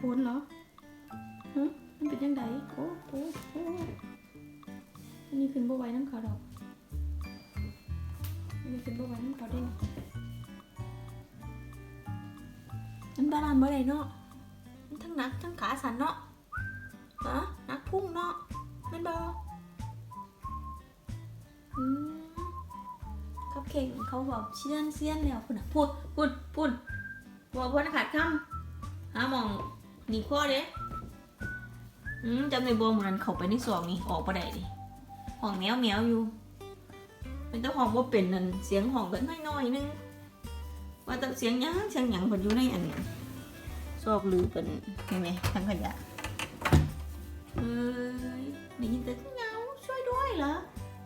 พ้นเหรอฮะมันเป็นยังไงโอ้โอ้โอ้อันนี้ขึ้นบ่ไหวน้ำเขาดอกอันนี้ขึ้นบ่ไหวน้ำเขาด้งมันบาลานซ์บ่ได้เนาะมันทั้งหนักทั้งขาสั่นเนาะฮะหนักพุ่งเนาะมันบ่อืมคับเข่งเขาบอกเชียนเซียนแล้วพุ่นน่ะพูดพูดพูดบอกพิ่นขาดคำหาหมอง หนีข้อเด้อืมจำในบัวเหมือนเขาไปในสองนี่ออกบ่ได้ดิห้องแมวแมวอยู่เป็นเจ้าของบ่าเป็นนั่นเสียงห้องก็น้อยๆนึงว่าแต่เสียงยังเสียงหยังเพิ่นอยู่ในอันนี้ซอกลือเป็นเห็นไหมทางขยะเอ้ยได้ยินแต่เงาช่วยด้วยเหรอ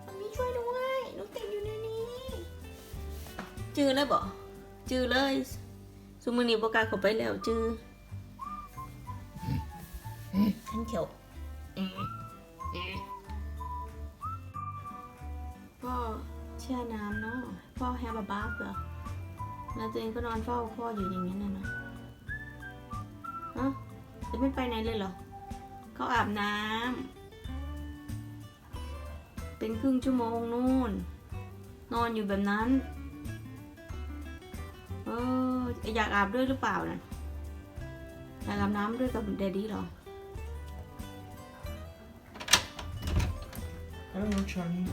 มันมีช่วยด้วยหนูติดอยู่ในนี้จือเลยบ่จือเลยซุมือนี้บกาเข้าไปแล้วจือ ขันเขียวพ่อแช่น้ำเนาะพ่อแฮบะบาร์เหรอแล้วตัวเองก็นอนเฝ้าพ่ออยู่อย่างนั้นน่ะเนาะเอ้าจะไม่ไปไหนเลยเหรอ เขาอาบน้ำ เป็นครึ่งชั่วโมงนู่น นอนอยู่แบบนั้น เออ อยากอาบด้วยหรือเปล่านะอยากอาบน้ำด้วยกับแดดดี้เหรอ Hello, Charlie.